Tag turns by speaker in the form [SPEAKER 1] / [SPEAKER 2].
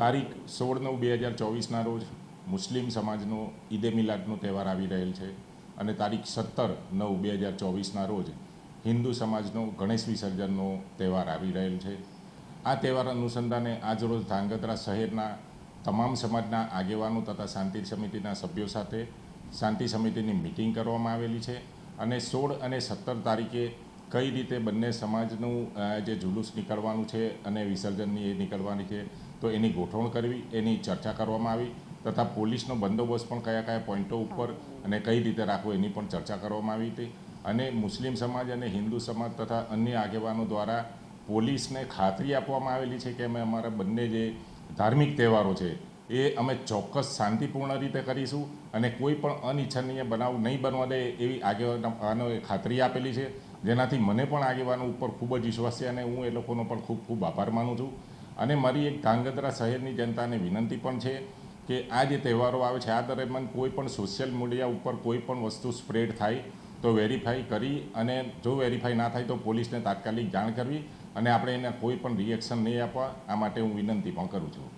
[SPEAKER 1] તારીખ સોળ નવ બે હજાર ચોવીસના રોજ મુસ્લિમ સમાજનો ઈદે મિલાદનો તહેવાર આવી રહેલ છે અને તારીખ સત્તર નવ બે હજાર ચોવીસના રોજ હિન્દુ સમાજનો ગણેશ વિસર્જનનો તહેવાર આવી રહેલ છે. આ તહેવાર અનુસંધાને આજરોજ ધાંગધ્રા શહેરના તમામ સમાજના આગેવાનો તથા શાંતિ સમિતિના સભ્યો સાથે શાંતિ સમિતિની મિટિંગ કરવામાં આવેલી છે અને સોળ અને સત્તર તારીખે કઈ રીતે બંને સમાજનું જે જુલુસ નીકળવાનું છે અને વિસર્જનની એ નીકળવાની છે તો એની ગોઠવણ કરવી, એની ચર્ચા કરવામાં આવી તથા પોલીસનો બંદોબસ્ત પણ કયા કયા પોઈન્ટો ઉપર અને કઈ રીતે રાખવો એની પણ ચર્ચા કરવામાં આવી હતી. અને મુસ્લિમ સમાજ અને હિન્દુ સમાજ તથા અન્ય આગેવાનો દ્વારા પોલીસને ખાતરી આપવામાં આવેલી છે કે અમે અમારા બંને જે ધાર્મિક તહેવારો છે એ અમે ચોક્કસ શાંતિપૂર્ણ રીતે કરીશું અને કોઈ પણ અનિચ્છનીય બનાવ નહીં બનવા દે એવી આગેવાનોએ ખાતરી આપેલી છે. જેનાથી મને પણ આગેવાનો ઉપર ખૂબ જ વિશ્વાસ છે અને હું એ લોકોનો પણ ખૂબ ખૂબ આભાર માનું છું. અને મારી એક ધાંગધ્રા શહેરની જનતાને વિનંતી પણ છે કે આ જે તહેવારો આવે છે, આ દરમિયાન કોઈ પણ સોશિયલ મીડિયા ઉપર કોઈ પણ વસ્તુ સ્પ્રેડ થાય તો વેરીફાઈ કરી અને જો વેરીફાઈ ના થાય તો પોલીસને તાત્કાલિક જાણ કરવી અને આપણે એને કોઈ પણ રિએક્શન નહીં આપવા, આ માટે હું વિનંતી પણ કરું છું.